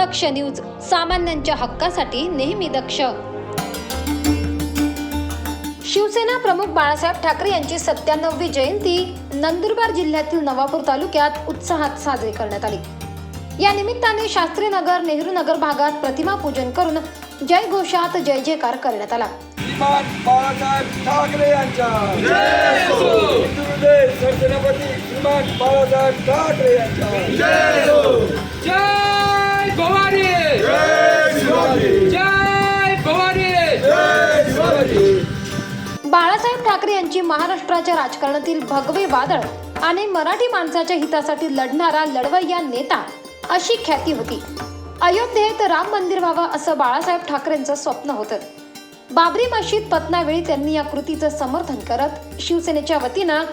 दक्ष news सामान्यांच्या हक्कासाठी नेहमी दक्ष. शिवसेना प्रमुख बाळासाहेब ठाकरे यांची सत्त्याण्णववी जयंती नंदुरबार जिल्ह्यातील नवापूर तालुक्यात उत्साहात साजरी करण्यात आली. या निमित्ताने शास्त्रीनगर नेहरू नगर भागात प्रतिमा पूजन करून जय घोषात जय जयकार करण्यात आला. श्रीमान बाळासाहेब ठाकरे यांच्या हिंदुहृदय सरसेनापती श्रीमान बाळासाहेब ठाकरे यांच्या बाळासाहेब ठाकरे यांची महाराष्ट्राच्या राजकारणातील भगवे वादळ आणि मराठी माणसाच्या हितासाठी लढणारा लढवय्या नेता अशी ख्याती होती. अयोध्येत राम मंदिर व्हावं असं बाळासाहेब ठाकरेंचं स्वप्न होतं. बाबरी मशीद पतनावेळी त्यांनी या कृतीचं समर्थन करत शिवसेनेच्या वतीनं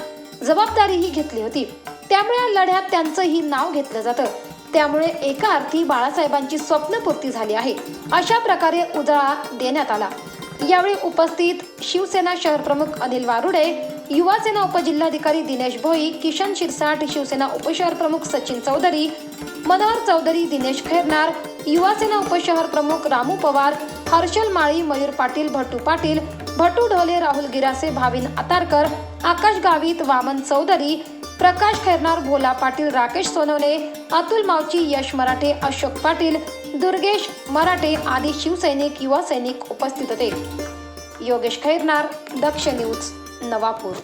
जबाबदारीही घेतली होती. त्यामुळे या लढ्यात त्यांचंही नाव घेतलं जातं. त्यामुळे एका अर्थी बाळासाहेबांची स्वप्नपूर्ती झाली आहे. अशा प्रकारे उजाळा देण्यात आला. यावेळी उपस्थित शिवसेना शहर प्रमुख अनिल वारुडे युवा सेना उपजिल्हाधिकारी दिनेश भोई किशन शिरसाट शिवसेना उपशहर प्रमुख सचिन चौधरी मनोहर चौधरी दिनेश खैरनार युवा सेना उपशहर प्रमुख रामू पवार हर्षल माळी मयूर पाटील भट्टू पाटील भट्टू ढोले राहुल गिरासे भाविन आतारकर आकाश गावित वामन चौधरी प्रकाश खैरनार भोला पाटील राकेश सोनवणे अतुल मावची यश मराठे अशोक पाटील दुर्गेश मराठे आदी शिवसैनिक युवा सैनिक उपस्थित होते. योगेश खैरनार दक्ष न्यूज नवापूर.